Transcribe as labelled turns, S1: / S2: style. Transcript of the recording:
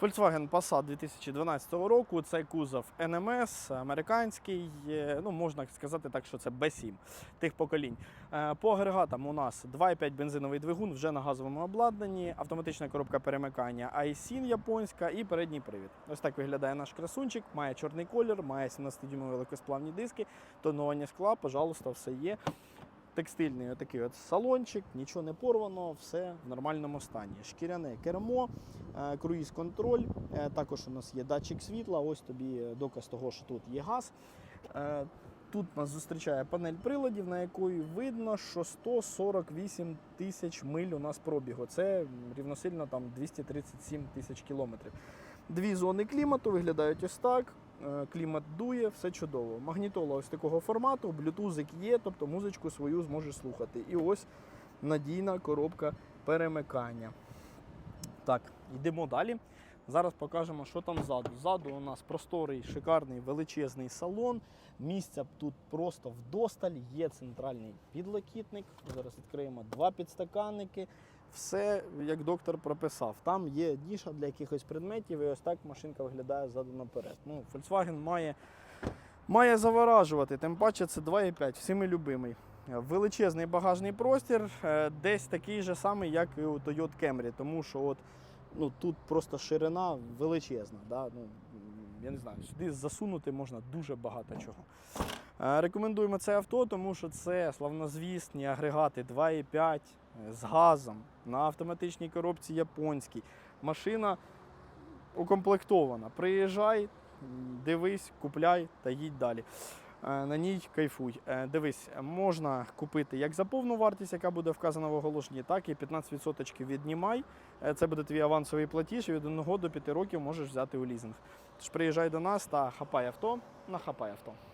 S1: Volkswagen Passat 2012 року. Це кузов NMS, американський. е, Ну, можна сказати так, що це B7 тих поколінь. Е, По агрегатам у нас 2,5 бензиновий двигун вже на газовому обладнанні, автоматична коробка перемикання iSIN японська і передній привід. Ось так виглядає наш красунчик. Має чорний колір, має 17-дюймові легкосплавні диски, тонування скла, пожалуйста, все є. Текстильний отакий от салончик, нічого не порвано, все в нормальному стані. Шкіряне кермо, е, круїз-контроль. е, Також у нас є датчик світла. Ось тобі доказ того, що тут є газ. Е, Тут нас зустрічає панель приладів, на якої видно, що 148 тисяч миль у нас пробігу. Це рівносильно там 237 тисяч кілометрів. Дві зони клімату виглядають ось так. Е, Клімат дує, все чудово. Магнітола ось такого формату, блютузик є, тобто музичку свою зможеш слухати. І ось надійна коробка перемикання. Так, йдемо далі. Зараз покажемо, що там ззаду. Ззаду у нас просторий, шикарний, величезний салон. Місця тут просто вдосталь. Є центральний підлокітник. Зараз відкриємо два підстаканники. Все, як доктор прописав. Там є ніша для якихось предметів, і ось так машинка виглядає ззаду наперед. Ну, Volkswagen має, має заворажувати, тим паче це 2,5, всіми любимий. Величезний багажний простір, е, десь такий же самий, як і у Toyota Camry, тому що от, ну, тут просто ширина величезна. Да? Ну, я не знаю, сюди засунути можна дуже багато чого. Е, Рекомендуємо це авто, тому що це славнозвісні агрегати 2,5 е, з газом на автоматичній коробці японській. Машина укомплектована. Приїжджай, дивись, купляй та їдь далі. Е, На ній кайфуй. Дивись, можна купити як за повну вартість, яка буде вказана в оголошенні, так і 15% віднімай. Це буде твій авансовий платіж, від 1 до 5 років можеш взяти у лізинг. Тож приїжджай до нас та хапай авто на хапай авто.